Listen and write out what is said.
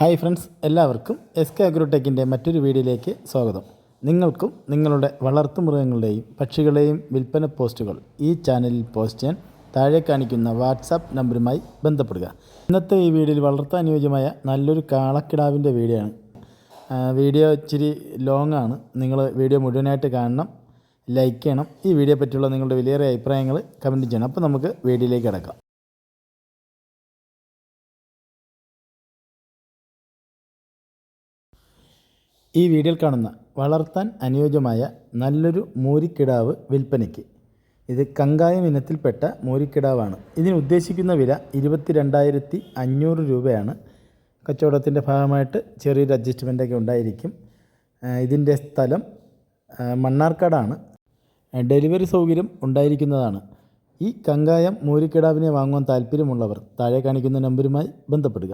Hi friends എല്ലാവർക്കും S K അഗ്രോടെക്കിന്റെ മറ്റൊരു വീഡിയോയിലേക്ക് സ്വാഗതം. നിങ്ങൾക്കും നിങ്ങളുടെ വളർത്തുമൃഗങ്ങളുടെയും പക്ഷികളുടെയും വിൽപ്പന പോസ്റ്റുകൾ ഈ ചാനലിൽ പോസ്റ്റ് ചെയ്യാൻ താഴെ കാണിക്കുന്ന വാട്സാപ്പ് നമ്പറുമായി ബന്ധപ്പെടുക. ഇന്നത്തെ ഈ വീഡിയോയിൽ വളർത്താൻ അനുയോജ്യമായ നല്ലൊരു കാളക്കിടാവിന്റെ വീഡിയോ ആണ്. വീഡിയോ ഇച്ചിരി ലോങ് ആണ്. നിങ്ങൾ വീഡിയോ മുഴുവനായിട്ട് കാണണം ലൈക്ക് ചെയ്യണം. ഈ വീഡിയോ പറ്റിയുള്ള നിങ്ങളുടെ വിലയേറിയ അഭിപ്രായങ്ങൾ കമന്റ് ചെയ്യണം. അപ്പോൾ നമുക്ക് വീഡിയോയിലേക്ക് കിടക്കാം. ഈ വീഡിയോയിൽ കാണുന്ന വളർത്താൻ അനുയോജ്യമായ നല്ലൊരു മൂരിക്കിടാവ് വിൽപ്പനയ്ക്ക്. ഇത് കങ്കായം ഇനത്തിൽപ്പെട്ട മൂരിക്കിടാവാണ്. ഇതിന് ഉദ്ദേശിക്കുന്ന വില ഇരുപത്തി രണ്ടായിരത്തി അഞ്ഞൂറ് രൂപയാണ്. കച്ചവടത്തിന്റെ ഭാഗമായിട്ട് ചെറിയൊരു അഡ്ജസ്റ്റ്മെന്റൊക്കെ ഉണ്ടായിരിക്കും. ഇതിന്റെ സ്ഥലം മണ്ണാർക്കാടാണ്. ഡെലിവറി സൗകര്യം ഉണ്ടായിരിക്കുന്നതാണ്. ഈ കങ്കായം മൂരിക്കിടാവിനെ വാങ്ങുവാൻ താല്പര്യമുള്ളവർ താഴെ കാണിക്കുന്ന നമ്പരുമായി ബന്ധപ്പെടുക.